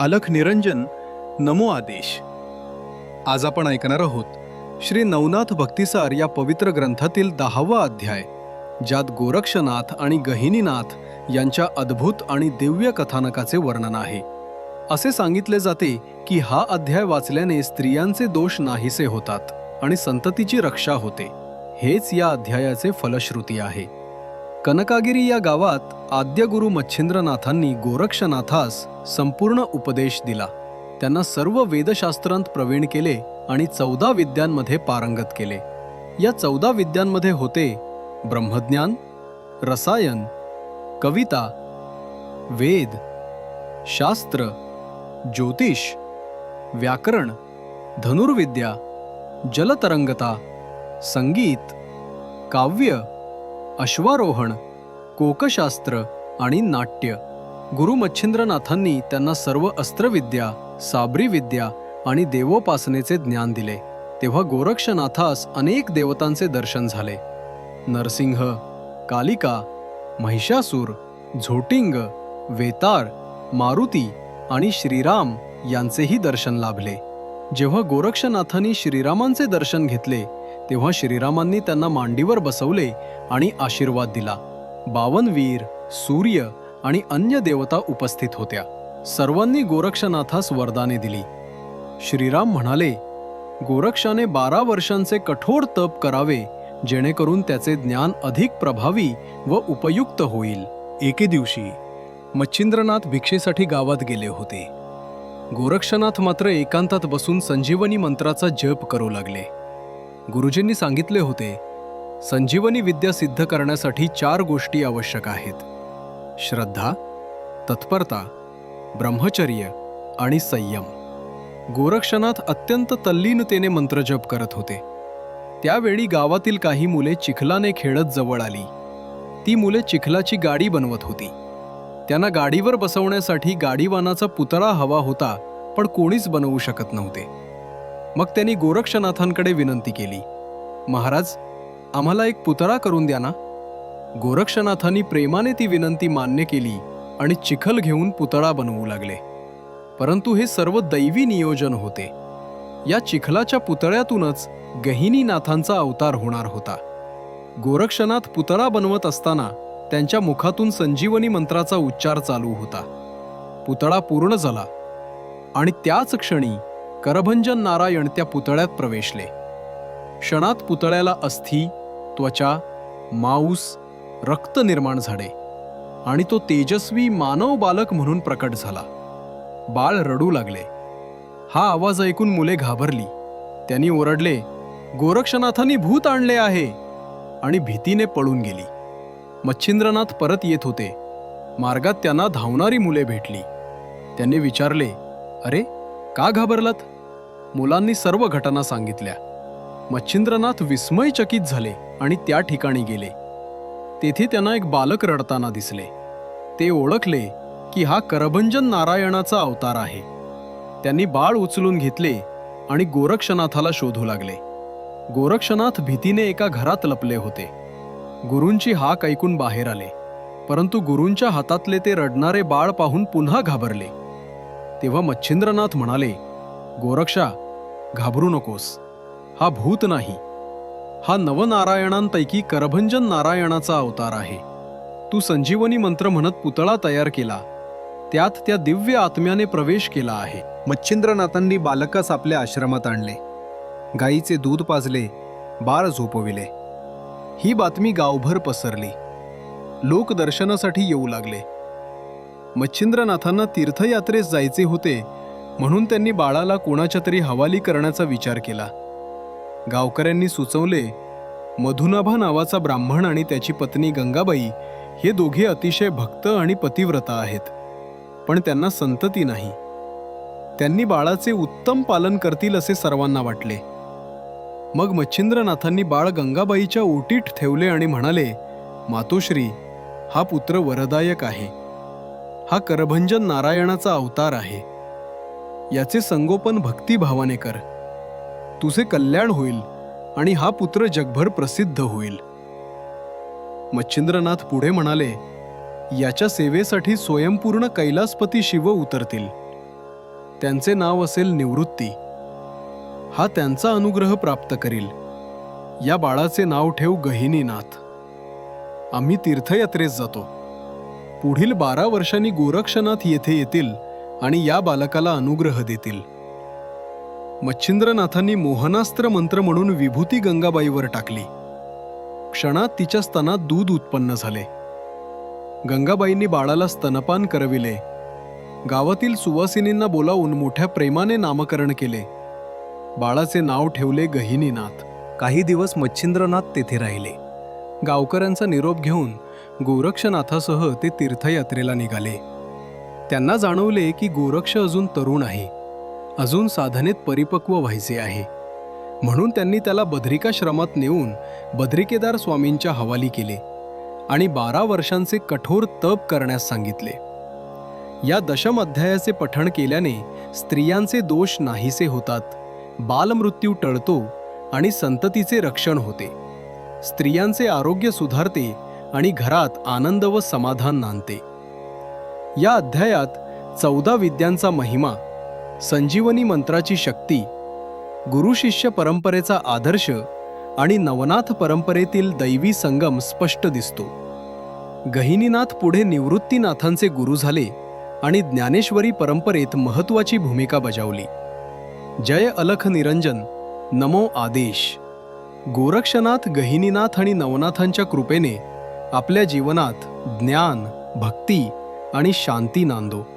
अलख निरंजन नमो आदेश. आज आपण ऐकणार आहोत श्री नवनाथ भक्तिसार या पवित्र ग्रंथातील दहावा अध्याय ज्यात गोरक्षनाथ आणि गहिनीनाथ यांच्या अद्भुत आणि दिव्य कथानकाचे वर्णन आहे. असे सांगितले जाते की हा अध्याय वाचल्याने स्त्रियांचे दोष नाहीसे होतात आणि संततीची रक्षा होते. हेच या अध्यायाचे फलश्रुती आहे. कनकागिरी या गावात आद्यगुरु मच्छिंद्रनाथांनी गोरक्षनाथास संपूर्ण उपदेश दिला. त्यांना सर्व वेदशास्त्रांत प्रवीण केले आणि चौदा विद्यांमध्ये पारंगत केले. या चौदा विद्यांमध्ये होते ब्रह्मज्ञान रसायन कविता वेद शास्त्र ज्योतिष व्याकरण धनुर्विद्या जलतरंगता संगीत काव्य अश्वारोहण कोकशास्त्र आणि नाट्य. गुरु मच्छिंद्रनाथांनी त्यांना सर्व अस्त्रविद्या साबरी विद्या आणि देवोपासनेचे ज्ञान दिले. तेव्हा गोरक्षनाथास अनेक देवतांचे दर्शन झाले. नरसिंह कालिका महिषासूर झोटिंग वेतार मारुती आणि श्रीराम यांचेही दर्शन लाभले. जेव्हा गोरक्षनाथांनी श्रीरामांचे दर्शन घेतले तेव्हा श्रीरामांनी त्यांना मांडीवर बसवले आणि आशीर्वाद दिला. बावनवीर सूर्य आणि अन्य देवता उपस्थित होत्या. सर्वांनी गोरक्षनाथास वरदाने दिली. श्रीराम म्हणाले गोरक्षाने बारा वर्षांचे कठोर तप करावे जेणेकरून त्याचे ज्ञान अधिक प्रभावी व उपयुक्त होईल. एके दिवशी मच्छिंद्रनाथ भिक्षेसाठी गावात गेले होते. गोरक्षनाथ मात्र एकांतात बसून संजीवनी मंत्राचा जप करू लागले. गुरुजींनी सांगितले होते संजीवनी विद्या सिद्ध करण्यासाठी चार गोष्टी आवश्यक आहेत. श्रद्धा तत्परता ब्रह्मचर्य आणि संयम. गोरक्षनाथ अत्यंत तल्लीनतेने मंत्रजप करत होते. त्यावेळी गावातील काही मुले चिखलाने खेळत जवळ आली. ती मुले चिखलाची गाडी बनवत होती. त्यांना गाडीवर बसवण्यासाठी गाडीवानाचा पुतळा हवा होता पण कोणीच बनवू शकत नव्हते. मग त्यांनी गोरक्षनाथांकडे विनंती केली. महाराज आम्हाला एक पुतळा करून द्या ना. गोरक्षनाथांनी प्रेमाने ती विनंती मान्य केली आणि चिखल घेऊन पुतळा बनवू लागले. परंतु हे सर्व दैवी नियोजन होते. या चिखलाच्या पुतळ्यातूनच गहिनीनाथांचा अवतार होणार होता. गोरक्षनाथ पुतळा बनवत असताना त्यांच्या मुखातून संजीवनी मंत्राचा उच्चार चालू होता. पुतळा पूर्ण झाला आणि त्याच क्षणी करभंजन नारायण त्या पुतळ्यात प्रवेशले. क्षणात पुतळ्याला अस्थि त्वचा मांस रक्त निर्माण झाले आणि तो तेजस्वी मानव बालक म्हणून प्रकट झाला. बाळ रडू लागले. हा आवाज ऐकून मुले घाबरली. त्यांनी ओरडले गोरक्षनाथांनी भूत आणले आहे. आणि भीतीने पळून गेली. मच्छिंद्रनाथ परत येत होते. मार्गात त्यांना धावणारी मुले भेटली. त्यांनी विचारले अरे का घाबरलात? मुलांनी सर्व घटना सांगितल्या. मच्छिंद्रनाथ विस्मयचकित झाले आणि त्या ठिकाणी गेले. तेथे त्यांना एक बालक रडताना दिसले. ते ओळखले की हा करभंजन नारायणाचा अवतार आहे. त्यांनी बाळ उचलून घेतले आणि गोरक्षनाथाला शोधू लागले. गोरक्षनाथ भीतीने एका घरात लपले होते. गुरूंची हाक ऐकून बाहेर आले परंतु गुरूंच्या हातातले ते रडणारे बाळ पाहून पुन्हा घाबरले. तेव्हा मच्छिंद्रनाथ म्हणाले गोरक्षा घाबरू नकोस. हा भूत नाही. हा नवनारायणांपैकी करभंजन नारायणाचा अवतार आहे. तू संजीवनी मंत्र म्हणत पुतळा तयार केला. त्यात त्या दिव्य आत्म्याने प्रवेश केला आहे. मच्छिंद्रनाथांनी बालकास आपल्या आश्रमात आणले. गाईचे दूध पाजले बाळ झोपविले. ही बातमी गावभर पसरली. लोक दर्शनासाठी येऊ लागले. मच्छिंद्रनाथांना तीर्थयात्रेस जायचे होते म्हणून त्यांनी बाळाला कोणाच्या तरी हवाली करण्याचा विचार केला. गावकऱ्यांनी सुचवले मधुनाभा नावाचा ब्राह्मण आणि त्याची पत्नी गंगाबाई हे दोघे अतिशय भक्त आणि पतिव्रता आहेत पण त्यांना संतती नाही. त्यांनी बाळाचे उत्तम पालन करतील असे सर्वांना वाटले. मग मच्छिंद्रनाथांनी बाळ गंगाबाईच्या ओटीत ठेवले आणि म्हणाले मातोश्री हा पुत्र वरदायक आहे. हा करभंजन नारायणाचा अवतार आहे. याचे संगोपन भक्तिभावाने कर. तुझे कल्याण होईल आणि हा पुत्र जगभर प्रसिद्ध होईल. मच्छिंद्रनाथ पुढे म्हणाले याच्या सेवेसाठी स्वयंपूर्ण कैलासपती शिव उतरतील. त्यांचे नाव असेल निवृत्ती. हा त्यांचा अनुग्रह प्राप्त करील. या बाळाचे नाव ठेव गहिनीनाथ. आम्ही तीर्थयात्रेस जातो. पुढील बारा वर्षांनी गोरक्षनाथ येथे येतील आणि या बालकाला अनुग्रह देतील. मच्छिंद्रनाथांनी मोहनास्त्र मंत्र म्हणून विभूती गंगाबाईवर टाकली. क्षणात तिच्या स्तनात दूध उत्पन्न झाले. गंगाबाईंनी बाळाला स्तनपान करविले. गावातील सुवासिनींना बोलावून मोठ्या प्रेमाने नामकरण केले. बाळाचे नाव ठेवले गहिनीनाथ. काही दिवस मच्छिंद्रनाथ तेथे राहिले. गावकऱ्यांचा निरोप घेऊन गोरक्षनाथासह ते तीर्थयात्रेला निघाले. त्यांना जाणवले की गोरक्ष अजून तरुण आहे. अजून साधनेत परिपक्व व्हायचे आहे. म्हणून त्यांनी त्याला बद्रिकाश्रमात नेऊन बद्रिकेदार स्वामींच्या हवाली केले आणि बारा वर्षांचे कठोर तप करण्यास सांगितले. या दशम अध्यायाचे पठण केल्याने स्त्रियांचे दोष नाहीसे होतात बालमृत्यू टळतो आणि संततीचे रक्षण होते. स्त्रियांचे आरोग्य सुधारते आणि घरात आनंद व समाधान नांदते. या अध्यायात चौदा विद्यांचा महिमा संजीवनी मंत्राची शक्ती गुरुशिष्य परंपरेचा आदर्श आणि नवनाथ परंपरेतील दैवी संगम स्पष्ट दिसतो. गहिनीनाथ पुढे निवृत्तीनाथांचे गुरु झाले आणि ज्ञानेश्वरी परंपरेत महत्वाची भूमिका बजावली. जय अलख निरंजन नमो आदेश. गोरक्षनाथ गहिनीनाथ आणि नवनाथांच्या कृपेने आपल्या जीवनात ज्ञान भक्ती आणि शांती नांदो.